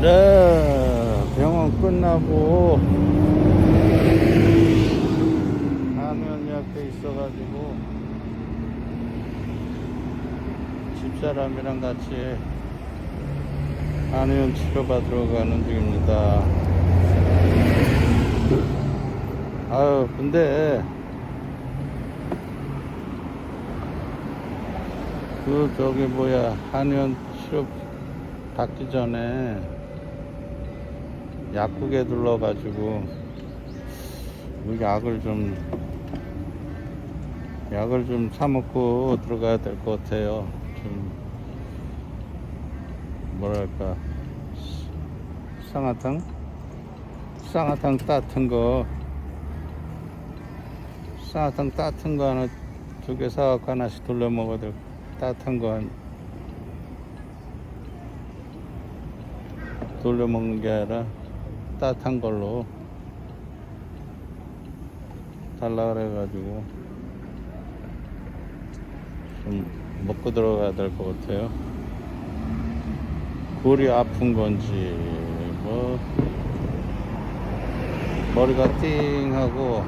네, 병원 끝나고 한의원 옆에 있어가지고 집사람이랑 같이 한의원 치료받으러 가는 중입니다. 아유, 근데 그 저기 뭐야 한의원 치료 받기 전에 약국에 둘러가지고 그 약을 좀 약을 좀 사 먹고 들어가야 될 것 같아요. 좀 뭐랄까 쌍화탕 쌍화탕 따뜻한 거 쌍화탕 따뜻한 거 하나 두 개 사갖고 하나씩 돌려 먹어야 될 따뜻한 거 한, 돌려 먹는 게 아니라 따뜻한 걸로 달라 그래가지고 좀 먹고 들어가야 될 것 같아요. 골이 아픈 건지 뭐 머리가 띵 하고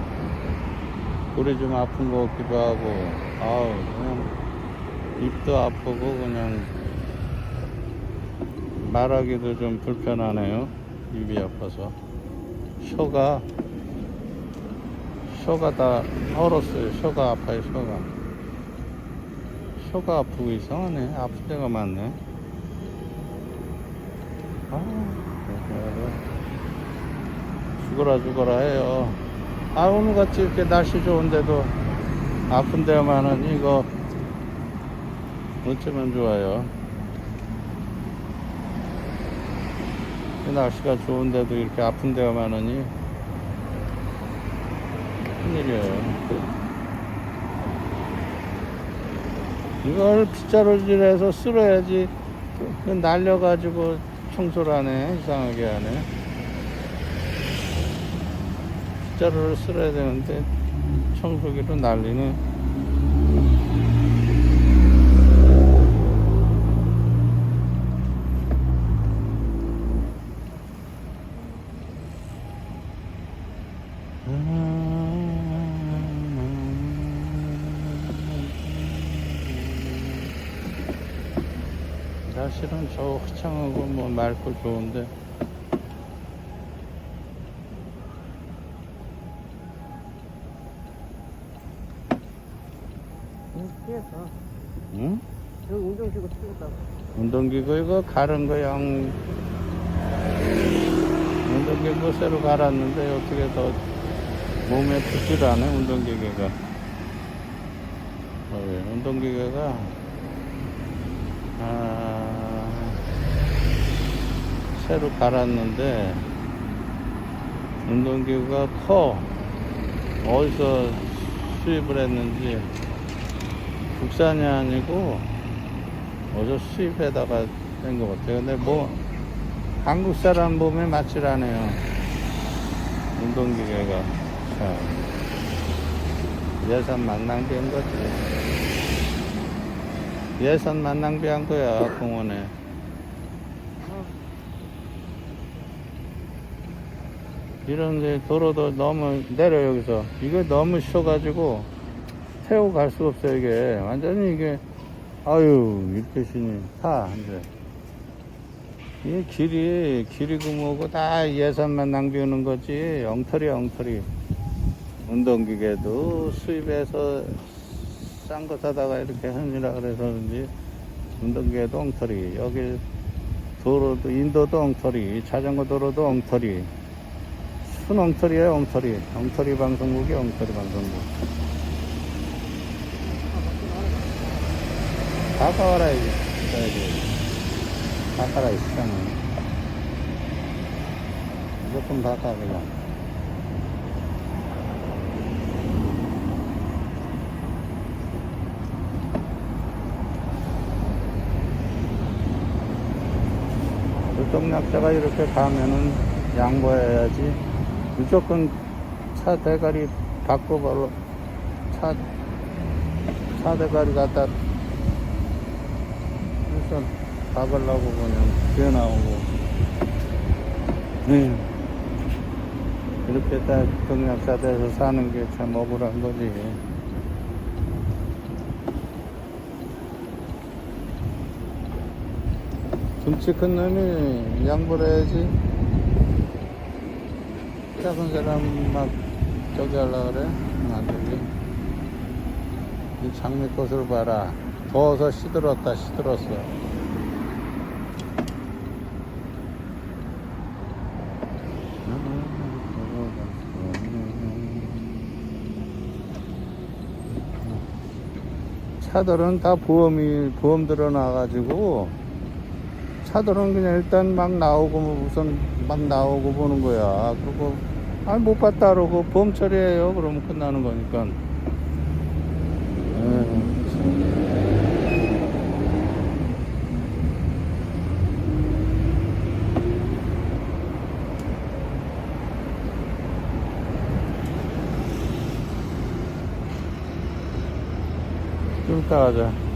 골이 좀 아픈 것 같기도 하고 아우 그냥 입도 아프고 그냥 말하기도 좀 불편하네요. 입이 아파서. 혀가, 혀가 다 얼었어요. 혀가 아파요, 혀가. 혀가 아프고 이상하네. 아픈 데가 많네. 아, 죽어라, 죽어라 해요. 아, 오늘같이 이렇게 날씨 좋은데도 아픈 데가 많으니 이거 어쩌면 좋아요. 날씨가 좋은데도 이렇게 아픈 데가 많으니 큰일이에요. 이걸 빗자루질해서 쓸어야지 그 날려가지고 청소를 하네 이상하게 하네 빗자루를 쓸어야 되는데 청소기로 날리네 날씨는 저 화창하고 뭐 맑고 좋은데 뛰어서 응? 운동기구 뛰었다고 운동기구 이거 가른 거영 운동기구 새로 갈았는데 어떻게 더 몸에 붙질 않아 운동기구가 어, 왜? 운동기구가 아, 새로 갈았는데 운동기구가 커 어디서 수입을 했는지 국산이 아니고 어디서 수입해다가 된 것 같아요. 근데 뭐 한국 사람 몸에 맞질 않아요. 운동기계가 참 예산만 낭비한 거지. 예산만 낭비한 거야 공원에. 이런 데 도로도 너무 내려 여기서. 이거 너무 쉬어가지고 태우고 갈 수가 없어요 이게. 완전히 이게 아유 일대신이 타 이제. 이 길이 길이고 뭐고 다 예산만 낭비하는 거지. 엉터리야 엉터리. 운동기계도 수입해서 싼 거 사다가 이렇게 하느라 그래서 그런지 운동기계도 엉터리 여기 도로도 인도도 엉터리 자전거 도로도 엉터리. 순 엉터리야 엉터리? 엉터리 방송국이 엉터리 방송국. 가까워라 이거야지 가까라 있잖아 무조건 가까 그냥 교통약자가 이렇게 가면은 양보해야지 무조건 차 대가리 바꿔버려 차, 차 대가리 갖다 그래서 박으려고 그냥 뛰어나오고 네. 이렇게 딱 동약사대에서 사는 게 참 억울한 거지. 등치 큰 놈이 양보를 해야지. 작은 사람 막 저기 하려 그래? 안 되지. 이 장미꽃을 봐라. 더워서 시들었다, 시들었어. 차들은 다 보험이 보험 들어나가지고 차들은 그냥 일단 막 나오고 뭐 우선 막 나오고 보는 거야. 그리고 아니 못 봤다 그러고 보험 처리해요. 그러면 끝나는 거니까. 참. 좀 이따 가자.